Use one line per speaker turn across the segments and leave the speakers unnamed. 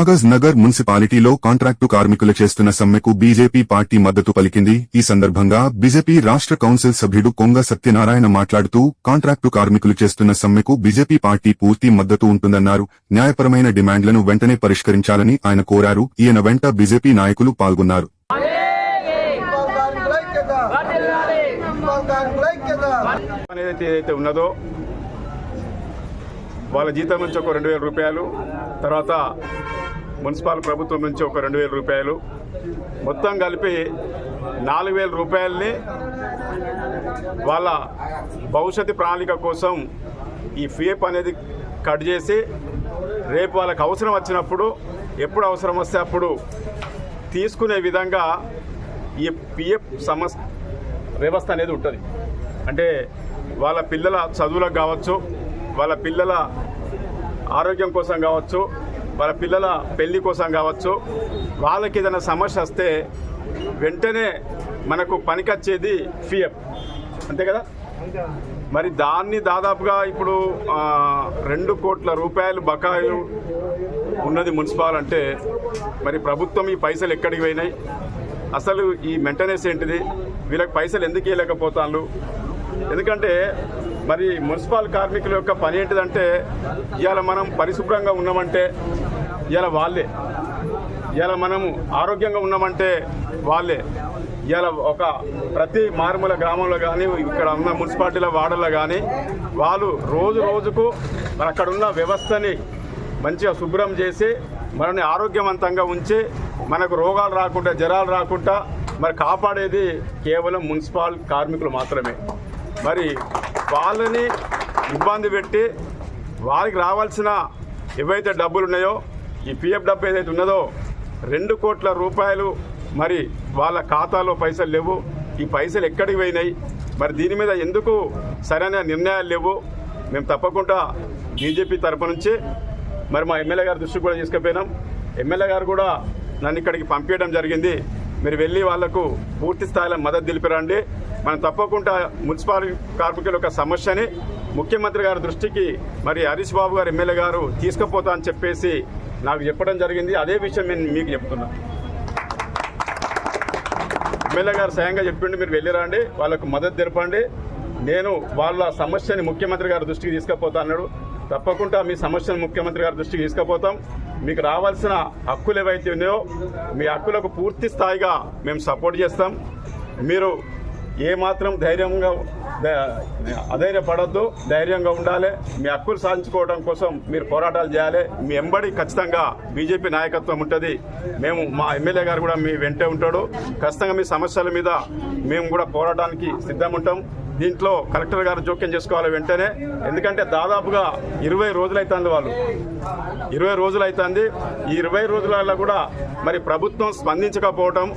కాగజ్ నగర్ మున్సిపాలిటీలో కాంట్రాక్టు కార్మికులు చేస్తున్న సమ్మెకు బీజేపీ పార్టీ మద్దతు పలికింది. ఈ సందర్భంగా బీజేపీ రాష్ట్ర కౌన్సిల్ సభ్యుడు కొంగ సత్యనారాయణ మాట్లాడుతూ కాంట్రాక్టు కార్మికులు చేస్తున్న సమ్మెకు బీజేపీ పార్టీ పూర్తి మద్దతు ఉంటుందన్నారు. న్యాయపరమైన డిమాండ్లను వెంటనే పరిష్కరించాలని ఆయన కోరారు. ఈయన వెంట బీజేపీ నాయకులు పాల్గొన్నారు.
ఏదైతే ఉన్నదో వాళ్ళ జీతం నుంచి ఒక రెండు వేల రూపాయలు తర్వాత మున్సిపల్ ప్రభుత్వం నుంచి ఒక రెండు వేల రూపాయలు. మొత్తం కలిపి నాలుగు వేల రూపాయలని వాళ్ళ భవిష్యత్తు ప్రణాళిక కోసం ఈ ఫీఎఫ్ అనేది కట్ చేసి రేపు వాళ్ళకి అవసరం వచ్చినప్పుడు ఎప్పుడు అవసరం వస్తే అప్పుడు తీసుకునే విధంగా ఈ పిఎఫ్ సమస్ వ్యవస్థ అనేది ఉంటుంది. అంటే వాళ్ళ పిల్లల చదువులకు కావచ్చు వాళ్ళ పిల్లల ఆరోగ్యం కోసం కావచ్చు వాళ్ళ పిల్లల పెళ్ళి కోసం కావచ్చు వాళ్ళకి ఏదైనా సమస్య వస్తే వెంటనే మనకు పనికొచ్చేది ఫిఎఫ్ అంతే కదా? మరి దాన్ని దాదాపుగా ఇప్పుడు రెండు కోట్ల రూపాయలు బకాయిలు ఉన్నది మున్సిపాల్ అంటే మరి ప్రభుత్వం ఈ పైసలు ఎక్కడికి పోయినాయి? అసలు ఈ మెయింటెనెన్స్ ఏంటిది? వీళ్ళకి పైసలు ఎందుకు ఇవ్వలేకపోతాను ఎందుకంటే మరి మున్సిపల్ కార్మికుల యొక్క పని ఏంటిదంటే ఇవాళ మనం పరిశుభ్రంగా ఉన్నామంటే ఇవాళ వాళ్ళే. ఇవాళ మనము ఆరోగ్యంగా ఉన్నామంటే వాళ్ళే. ఇవాళ ఒక ప్రతి మారుమూల గ్రామంలో కానీ ఇక్కడ ఉన్న మున్సిపాలిటీల వాడల్లో కానీ వాళ్ళు రోజు రోజుకు మరి అక్కడ ఉన్న వ్యవస్థని మంచిగా శుభ్రం చేసి మనల్ని ఆరోగ్యవంతంగా ఉంచి మనకు రోగాలు రాకుండా జ్వరాలు రాకుండా మరి కాపాడేది కేవలం మున్సిపల్ కార్మికులు మాత్రమే. మరి వాళ్ళని ఇబ్బంది పెట్టి వారికి రావాల్సిన ఏవైతే డబ్బులు ఉన్నాయో ఈ పిఎఫ్ డబ్బు ఏదైతే ఉన్నదో రెండు కోట్ల రూపాయలు మరి వాళ్ళ ఖాతాలో పైసలు లేవు. ఈ పైసలు ఎక్కడికి పోయినాయి? మరి దీని మీద ఎందుకు సరైన నిర్ణయాలు లేవు? మేము తప్పకుండా బీజేపీ తరపు నుంచి మరి మా ఎమ్మెల్యే గారి దృష్టికి కూడా తీసుకుపోయినాం. ఎమ్మెల్యే గారు కూడా నన్ను ఇక్కడికి పంపించడం జరిగింది. మీరు వెళ్ళి వాళ్ళకు పూర్తి స్థాయిలో మద్దతు తెలిపిరండి. మనం తప్పకుండా మున్సిపల్ కార్మికుల యొక్క సమస్యని ముఖ్యమంత్రి గారి దృష్టికి మరి హరీష్ బాబు గారు ఎమ్మెల్యే గారు తీసుకుపోతా అని చెప్పేసి నాకు చెప్పడం జరిగింది. అదే విషయం నేను మీకు చెప్తున్నా. ఎమ్మెల్యే గారు స్వయంగా చెప్పిండి మీరు వెళ్ళిరండి వాళ్ళకు మద్దతు తెలపండి. నేను వాళ్ళ సమస్యని ముఖ్యమంత్రి గారి దృష్టికి తీసుకుపోతా అన్నాడు. తప్పకుండా మీ సమస్యను ముఖ్యమంత్రి గారి దృష్టికి తీసుకుపోతాం. మీకు రావాల్సిన హక్కులు ఏవైతే ఉన్నాయో మీ హక్కులకు పూర్తి స్థాయిగా మేము సపోర్ట్ చేస్తాం. మీరు ఏమాత్రం ధైర్యంగా అధైర్యపడద్దు ధైర్యంగా ఉండాలి. మీ హక్కులు సాధించుకోవడం కోసం మీరు పోరాటాలు చేయాలి. మీ ఎంబడి ఖచ్చితంగా బీజేపీ నాయకత్వం ఉంటుంది. మేము మా ఎమ్మెల్యే గారు కూడా మీ వెంటే ఉంటాడు. ఖచ్చితంగా మీ సమస్యల మీద మేము కూడా పోరాటానికి సిద్ధం ఉంటాం. దీంట్లో కలెక్టర్ గారు జోక్యం చేసుకోవాలి వెంటనే. ఎందుకంటే దాదాపుగా ఇరవై రోజులు అవుతుంది వాళ్ళు. ఇరవై రోజులు అవుతుంది ఈ ఇరవై రోజులలో కూడా మరి ప్రభుత్వం స్పందించకపోవటం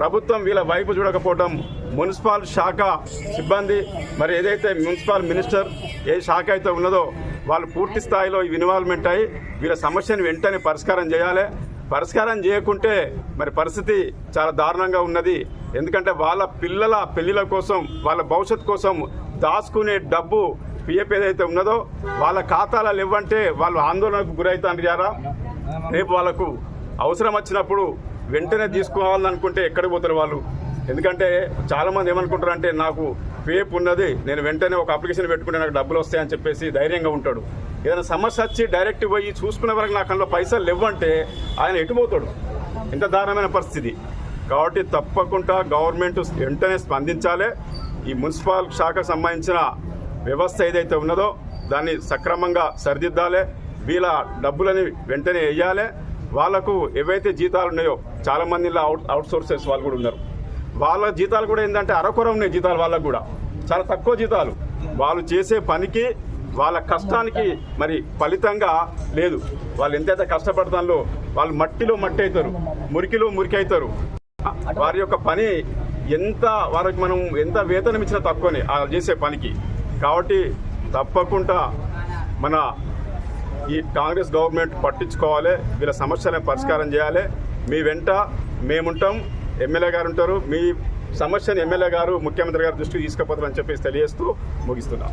ప్రభుత్వం వీళ్ళ వైపు చూడకపోవటం మున్సిపల్ శాఖ సిబ్బంది మరి ఏదైతే మున్సిపల్ మినిస్టర్ ఏ శాఖ అయితే ఉన్నదో వాళ్ళు పూర్తి స్థాయిలో ఇన్వాల్వ్మెంట్ అయ్యి వీళ్ళ సమస్యను వెంటనే పరిష్కారం చేయాలి. పరిష్కారం చేయకుంటే మరి పరిస్థితి చాలా దారుణంగా ఉన్నది. ఎందుకంటే వాళ్ళ పిల్లల పెళ్ళిల కోసం వాళ్ళ భవిష్యత్ కోసం దాచుకునే డబ్బు పిఎఫ్ ఏదైతే ఉన్నదో వాళ్ళ ఖాతాలలో ఇవ్వంటే వాళ్ళు ఆందోళనకు గురవుతారు యారా? రేపు వాళ్ళకు అవసరం వచ్చినప్పుడు వెంటనే తీసుకోవాలని అనుకుంటే ఎక్కడికి పోతారు వాళ్ళు? ఎందుకంటే చాలా మంది ఏమనుకుంటారు అంటే నాకు పేప్ ఉన్నది నేను వెంటనే ఒక అప్లికేషన్ పెట్టుకుంటే నాకు డబ్బులు వస్తాయని చెప్పేసి ధైర్యంగా ఉంటాడు. ఏదైనా సమస్య వచ్చి డైరెక్ట్ పోయి చూసుకునే వరకు నాకు అందులో పైసలు లేవంటే ఆయన ఎటుపోతాడు? ఇంత దారుణమైన పరిస్థితి. కాబట్టి తప్పకుండా గవర్నమెంట్ వెంటనే స్పందించాలి. ఈ మున్సిపల్ శాఖకు సంబంధించిన వ్యవస్థ ఏదైతే ఉన్నదో దాన్ని సక్రమంగా సరిదిద్దాలి. వీళ్ళ డబ్బులని వెంటనే వేయాలి. వాళ్ళకు ఏవైతే జీతాలు ఉన్నాయో చాలామంది ఇలా అవుట్ అవుట్ సోర్సెస్ వాళ్ళు కూడా ఉన్నారు. వాళ్ళ జీతాలు కూడా ఏంటంటే అరకొర ఉన్నాయి జీతాలు వాళ్ళకు కూడా. చాలా తక్కువ జీతాలు. వాళ్ళు చేసే పనికి వాళ్ళ కష్టానికి మరి ఫలితంగా లేదు. వాళ్ళు ఎంతైతే కష్టపడతాలో వాళ్ళు మట్టిలో మట్టి అవుతారు మురికిలో మురికి అవుతారు వారి యొక్క పని ఎంత వారికి మనం ఎంత వేతనం ఇచ్చినా తక్కువనే వాళ్ళు చేసే పనికి. కాబట్టి తప్పకుండా మన ఈ కాంగ్రెస్ గవర్నమెంట్ పట్టించుకోవాలి. వీళ్ళ సమస్యలను పరిష్కారం చేయాలి. మీ వెంట మేముంటాం. ఎమ్మెల్యే గారు ఉంటారు. మీ సమస్యను ఎమ్మెల్యే గారు ముఖ్యమంత్రి గారు దృష్టికి తీసుకుపోతారని చెప్పేసి తెలియజేస్తూ ముగిస్తున్నాం.